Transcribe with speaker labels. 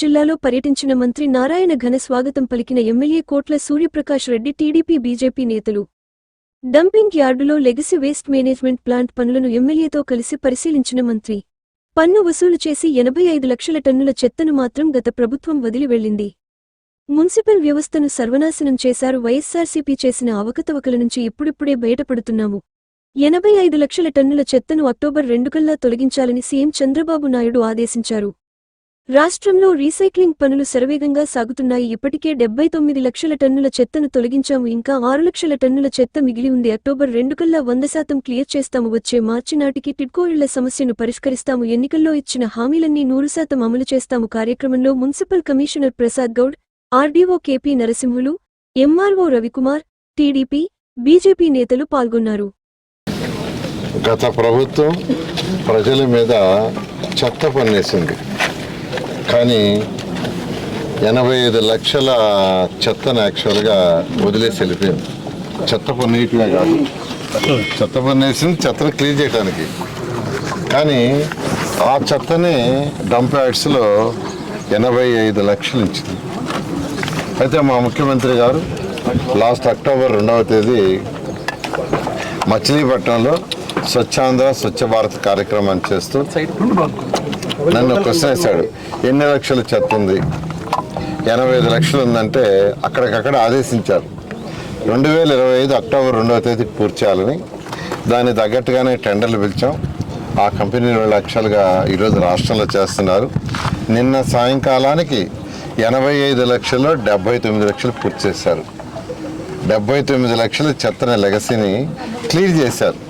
Speaker 1: జిల్లాలో పర్యటించిన మంత్రి నారాయణ ఘన స్వాగతం పలికిన MLA Kotla Suryaprakash Reddy TDP BJP నేతలు. డంపింగ్ యార్డులో లెగసీ వేస్ట్ మేనేజ్మెంట్ ప్లాంట్ పనులను ఎమ్మెల్యేతో కలిసి పరిశీలించిన మంత్రి. పన్ను వసూలు చేసి ఎనభై ఐదు లక్షల టన్నుల చెత్తను మాత్రం గత ప్రభుత్వం వదిలి వెళ్ళింది. మున్సిపల్ వ్యవస్థను సర్వనాశనం చేశారు వైఎస్సార్సీపీ చేసిన అవకతవకల నుంచి ఇప్పుడిప్పుడే బయటపడుతున్నాము. ఎనభై ఐదు లక్షల టన్నుల చెత్తను అక్టోబర్ రెండుకల్లా తొలగించాలని సీఎం చంద్రబాబు నాయుడు ఆదేశించారు. రాష్ట్రంలో రీసైక్లింగ్ పనులు శరవేగంగా సాగుతున్నాయి. ఇప్పటికే డెబ్బై తొమ్మిది లక్షల టన్నుల చెత్తను తొలగించాము. ఇంకా ఆరు లక్షల టన్నుల చెత్త మిగిలి ఉంది. అక్టోబర్ రెండు కల్లా వంద శాతం క్లియర్ చేస్తాము. వచ్చే మార్చి నాటికి టిడ్కో ఇళ్ళ సమస్యను పరిష్కరిస్తాము. ఎన్నికల్లో ఇచ్చిన హామీలన్నీ నూరు శాతం అమలు చేస్తాము. కార్యక్రమంలో municipal commissioner Prasad Goud RDO KP Narasimhulu MRO Ravikumar TDP BJP నేతలు పాల్గొన్నారు.
Speaker 2: గత ప్రభుత్వం ప్రజల మీద చెత్త పన్నేసింది. కానీ ఎనభై ఐదు లక్షల చెత్తను యాక్చువల్గా వదిలేసి వెళ్ళిపోయింది చెత్త పన్నేయటమే కాదు. చెత్త పన్నేసింది చెత్తను క్లీన్ చేయడానికి కానీ ఆ చెత్తని డంప్ యార్డ్స్లో ఎనభై ఐదు లక్షలు ఇచ్చింది. అయితే మా ముఖ్యమంత్రి గారు లాస్ట్ అక్టోబర్ రెండవ తేదీ మచిలీపట్నంలో స్వచ్ఛాంధ్ర స్వచ్ఛ భారత్ కార్యక్రమాన్ని చేస్తూ నన్ను వేశాడు ఎన్ని లక్షలు చెత్త ఉంది? ఎనభై ఐదు లక్షలు ఉందంటే అక్కడికక్కడ ఆదేశించారు. రెండు వేల ఇరవై ఐదు అక్టోబర్ రెండవ తేదీ పూర్తి చేయాలని దానికి తగ్గట్టుగానే టెండర్లు పిలిచాం. ఆ కంపెనీ రెండు లక్షలుగా ఈరోజు రాష్ట్రంలో చేస్తున్నారు. నిన్న సాయంకాలానికి ఎనభై ఐదు లక్షల్లో డెబ్బై తొమ్మిది లక్షలు పూర్తి చేశారు. డెబ్బై తొమ్మిది లక్షల చెత్తన లెగసీని క్లియర్ చేశారు.